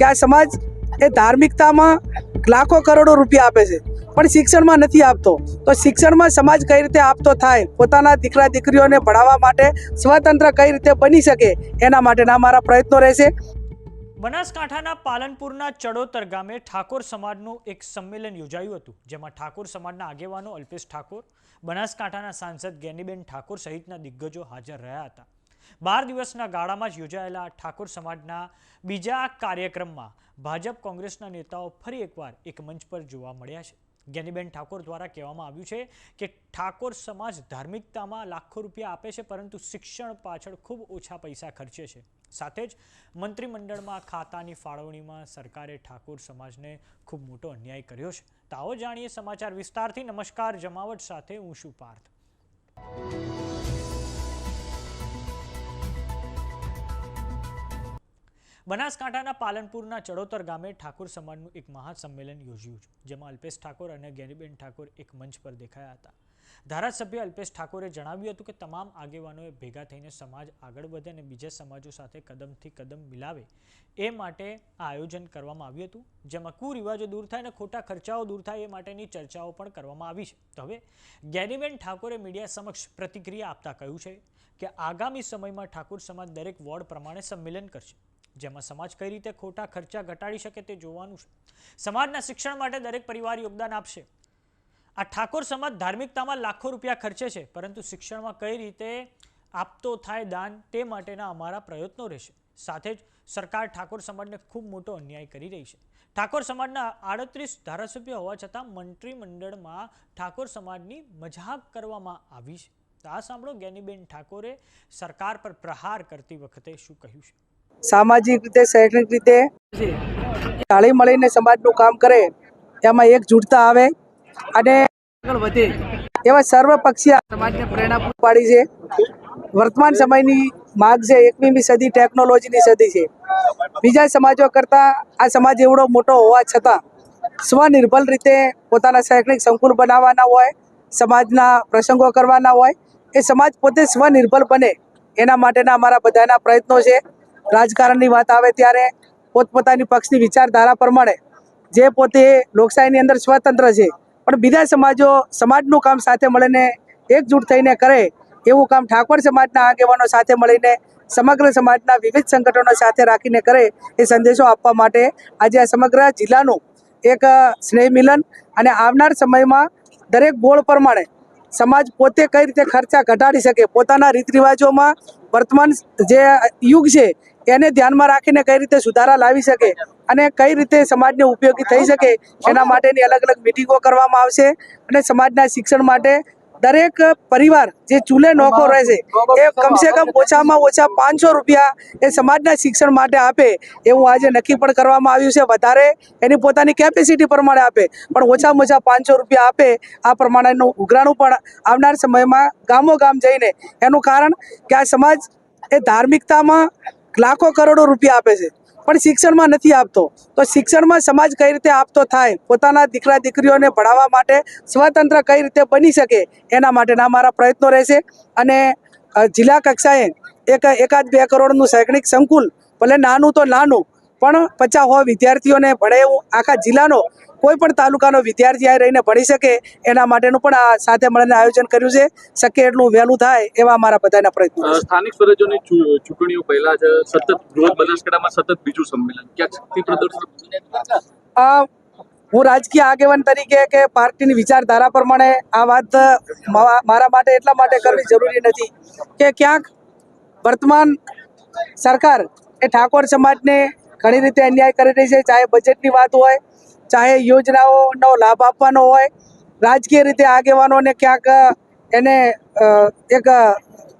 કે આ સમાજ એ ધાર્મિકતામાં લાખો કરોડો રૂપિયા આપે છે, પણ શિક્ષણમાં નથી આપતો. તો શિક્ષણમાં સમાજ કઈ રીતે આપતો થાય? પોતાના દીકરા, દીકરીઓને ભણાવવા માટે સ્વતંત્ર કઈ રીતે બની શકે? એના માટેના મારા પ્રયત્નો રહેશે. બનાસકાંઠાના પાલનપુરના ચડોતર ગામે ઠાકોર સમાજનું એક સંમેલન યોજાયું હતું, જેમાં ઠાકોર સમાજના આગેવાનો અલ્પેશ ઠાકોર, બનાસકાંઠાના સાંસદ ગેનીબેન ઠાકોર સહિતના દિગ્ગજો હાજર રહ્યા હતા. બાર દિવસના ગાળામાં જ યોજાયેલા ઠાકોર સમાજના બીજા કાર્યક્રમમાં ભાજપ કોંગ્રેસના નેતાઓ ફરી એકવાર એક મંચ પર જોવા મળ્યા છે. જ્ઞાનીબેન ઠાકોર દ્વારા કહેવામાં આવ્યું છે કે ઠાકોર સમાજ ધાર્મિકતામાં લાખો રૂપિયા આપે છે, પરંતુ શિક્ષણ પાછળ ખૂબ ઓછા પૈસા ખર્ચે છે. સાથે જ મંત્રીમંડળમાં ખાતાની ફાળવણીમાં સરકારે ઠાકોર સમાજને ખૂબ મોટો અન્યાય કર્યો છે. તાઓ જાણીએ સમાચાર વિસ્તારથી. નમસ્કાર, જમાવટ સાથે હું શું પાર્થ. બનાસકાંઠાના પાલનપુરના ચડોતર ગામે ઠાકોર સમાજનું એક મહાસંમેલન યોજ્યું છે, જેમાં અલ્પેશ ઠાકોર અને જ્ઞાનીબેન ઠાકોર એક મંચ પર દેખાયા હતા. ધારાસભ્ય અલ્પેશ ઠાકોરે જણાવ્યું હતું કે, તમામ આગેવાનોએ ભેગા થઈને સમાજ આગળ વધે અને બીજા સમાજો સાથે કદમથી કદમ મિલાવે, એ માટે આ આયોજન કરવામાં આવ્યું હતું, જેમાં કુરિવાજો દૂર થાય અને ખોટા ખર્ચાઓ દૂર થાય, એ માટેની ચર્ચાઓ પણ કરવામાં આવી છે. તો હવે જ્ઞાનીબેન ઠાકોરે મીડિયા સમક્ષ પ્રતિક્રિયા આપતા કહ્યું છે કે, આગામી સમયમાં ઠાકોર સમાજ દરેક વોર્ડ પ્રમાણે સંમેલન કરશે. જેમાં સમાજ કઈ રીતે ખોટા ખર્ચા ઘટાડી શકે તે જોવાનું છે. સમાજના શિક્ષણ માટે દરેક પરિવાર યોગદાન આપશે. આ ઠાકોર સમાજ ધાર્મિકતામાં લાખો રૂપિયા ખર્ચે છે, પરંતુ શિક્ષણમાં કઈ રીતે આપતો થાય દાન તે માટેના અમારા પ્રયત્નો રહેશે. સાથે જ સરકાર ઠાકોર સમાજને ખૂબ મોટો અન્યાય કરી રહી છે. ઠાકોર સમાજના આડત્રીસ ધારાસભ્ય હોવા છતાં મંત્રીમંડળમાં ઠાકોર સમાજની મજાક કરવામાં આવી છે. તો આ સાંભળો જ્ઞાનીબેન ઠાકોરે સરકાર પર પ્રહાર કરતી વખતે શું કહ્યું છે? સામાજિક રીતે શૈક્ષણિક રીતે તાળી મળીને સમાજનું કામ કરે એમાં એકજૂટતા આવે અને આગળ વધે. એવા સર્વપક્ષીય સમાજને પ્રેરણા પૂરી પાડી છે. વર્તમાન સમયની માગ છે એકવીસમી સદી ટેકનોલોજીની સદી છે. બીજા સમાજો કરતાં આ સમાજ એવડો મોટો હોવા છતાં સ્વનિર્ભર રીતે પોતાના શૈક્ષણિક સંકુલ બનાવવાના હોય સમાજના પ્રસંગો કરવાના હોય એ સમાજ પોતે સ્વનિર્ભર બને. એના માટેના અમારા બધાના પ્રયત્નો છે. રાજકારણની વાત આવે ત્યારે પોતપોતાની પક્ષની વિચારધારા પ્રમાણે જે પોતે લોકશાહીની અંદર સ્વતંત્ર છે, પણ બીજા સમાજો સમાજનું કામ સાથે મળીને એકજૂટ થઈને કરે એવું કામ ઠાકોર સમાજના આગેવાનો સાથે મળીને સમગ્ર સમાજના વિવિધ સંગઠનો સાથે રાખીને કરે એ સંદેશો આપવા માટે આજે આ સમગ્ર જિલ્લાનું એક સ્નેહ મિલન અને આવનાર સમયમાં દરેક બોર્ડ પ્રમાણે સમાજ પોતે કઈ રીતે ખર્ચા ઘટાડી શકે, પોતાના રીત રિવાજોમાં વર્તમાન જે યુગ છે, એને ધ્યાનમાં રાખીને કઈ રીતે સુધારા લાવી શકે અને કઈ રીતે સમાજને ઉપયોગી થઈ શકે, એના માટેની અલગ અલગ મિટિંગો કરવામાં આવશે અને સમાજના શિક્ષણ માટે દરેક પરિવાર જે ચૂલે નોખો રહેશે એ કમસે કમ ઓછામાં ઓછા પાંચસો રૂપિયા એ સમાજના શિક્ષણ માટે આપે, એવું આજે નક્કી પણ કરવામાં આવ્યું છે. વધારે એની પોતાની કેપેસિટી પ્રમાણે આપે, પણ ઓછામાં ઓછા પાંચસો રૂપિયા આપે, આ પ્રમાણેનું ઉઘરાણું પણ આવનાર સમયમાં ગામો ગામ જઈને, એનું કારણ કે આ સમાજ એ ધાર્મિકતામાં લાખો કરોડો રૂપિયા આપે છે. પણ શિક્ષણમાં નથી આપતો. તો શિક્ષણમાં સમાજ કઈ રીતે આપતો થાય? પોતાના દીકરા, દીકરીઓને ભણાવવા માટે સ્વતંત્ર કઈ રીતે બની શકે? એના માટેના મારા પ્રયત્નો રહેશે. અને જિલ્લા કક્ષાએ એક, એકાદ બે કરોડનું શૈક્ષણિક સંકુલ, ભલે નાનું તો નાનું પણ પચાસ હો વિદ્યાર્થીઓને ભણે એવું આખા જિલ્લાનો કોઈ પણ તાલુકાનો વિદ્યાર્થી આ રહીને ભણી શકે એના માટેનું પણ આ સાથે મળીને આયોજન કર્યું છે. શક્ય એટલું વહેલું થાય એવા અમારા બધાના પ્રયત્નો સ્થાનિક સ્વરાજ્યોની ચૂંટણીઓ પહેલા જ સતત રોજ બનાસકાંઠામાં સતત બીજું સંમેલન. ક્યાંક શક્તિ પ્રદર્શન? હું રાજકીય આગેવાન તરીકે કે પાર્ટીની વિચારધારા પ્રમાણે આ વાત મારા માટે એટલા માટે કરવી જરૂરી નથી કે ક્યાંક વર્તમાન સરકાર એ ઠાકોર સમાજને ઘણી રીતે અન્યાય કરી રહી છે. ચાહે બજેટની વાત હોય, ચાહે યોજનાઓનો લાભ આપવાનો હોય, રાજકીય રીતે આગેવાનોને ક્યાંક એને એક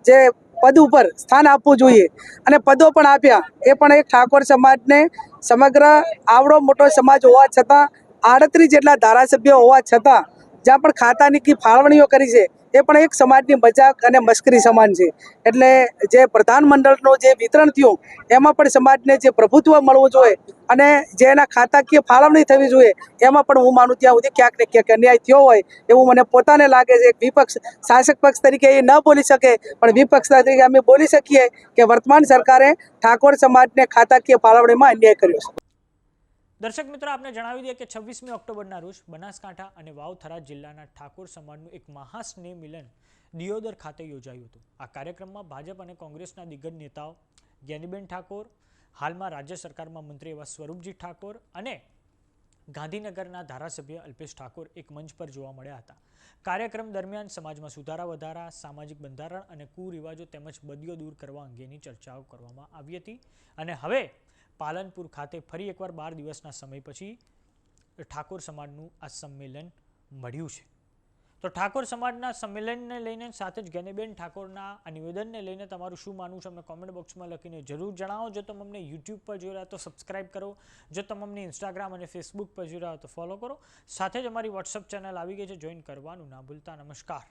જે પદ ઉપર સ્થાન આપવું જોઈએ અને પદો પણ આપ્યા, એ પણ એક ઠાકોર સમાજને સમગ્ર આવડો મોટો સમાજ હોવા છતાં, આડત્રીસ જેટલા ધારાસભ્યો હોવા છતાં જ્યાં પણ ખાતાની કી ફાળવણીઓ કરી છે, એ પણ એક સમાજની મજાક અને મશ્કરી સમાન છે. એટલે જે પ્રધાનમંડળનું જે વિતરણ થયું, એમાં પણ સમાજને જે પ્રભુત્વ મળવું જોઈએ અને જે એના ખાતાકીય ફાળવણી થવી જોઈએ, એમાં પણ હું માનું ત્યાં સુધી ક્યાંક ને ક્યાંક અન્યાય થયો હોય, એવું મને પોતાને લાગે છે. વિપક્ષ, શાસક પક્ષ તરીકે એ ન બોલી શકે, પણ વિપક્ષ તરીકે અમે બોલી શકીએ કે વર્તમાન સરકારે ઠાકોર સમાજને ખાતાકીય ફાળવણીમાં અન્યાય કર્યો છે. દર્શક મિત્રો, આપને જણાવી દઈએ કે છવ્વીસમી ઓક્ટોબરના રોજ બનાસકાંઠા અને વાવથરા જિલ્લાના ઠાકોર સમાજનું એક મહાસ્નેહ મિલન દિયોદર ખાતે યોજાયું હતું. આ કાર્યક્રમમાં ભાજપ અને કોંગ્રેસના દિગ્ગજ નેતાઓ જ્ઞાનીબેન ઠાકોર, હાલમાં રાજ્ય સરકારમાં મંત્રી એવા સ્વરૂપજી ઠાકોર અને ગાંધીનગરના ધારાસભ્ય અલ્પેશ ઠાકોર એક મંચ પર જોવા મળ્યા હતા. કાર્યક્રમ દરમિયાન સમાજમાં સુધારા વધારા, સામાજિક બંધારણ અને કુરિવાજો તેમજ બદીઓ દૂર કરવા અંગેની ચર્ચાઓ કરવામાં આવી હતી અને હવે પાલનપુર ખાતે ફરી એકવાર બાર દિવસના સમય પછી ઠાકોર સમાજનું આ સંમેલન મળ્યું છે. તો ઠાકોર સમાજના સંમેલનને લઈને સાથે જ ગેનીબેન ઠાકોરના આ નિવેદનને લઈને તમારું શું માનવું છે, અમને કોમેન્ટ બોક્સમાં લખીને જરૂર જણાવો. જો તમે અમને યુટ્યુબ પર જોઈ રહ્યા તો સબસ્ક્રાઇબ કરો. જો તમે અમને ઇન્સ્ટાગ્રામ અને ફેસબુક પર જોઈ રહ્યા તો ફોલો કરો. સાથે જ અમારી વોટ્સઅપ ચેનલ આવી ગઈ છે જોઈન કરવાનું ના ભૂલતા. નમસ્કાર.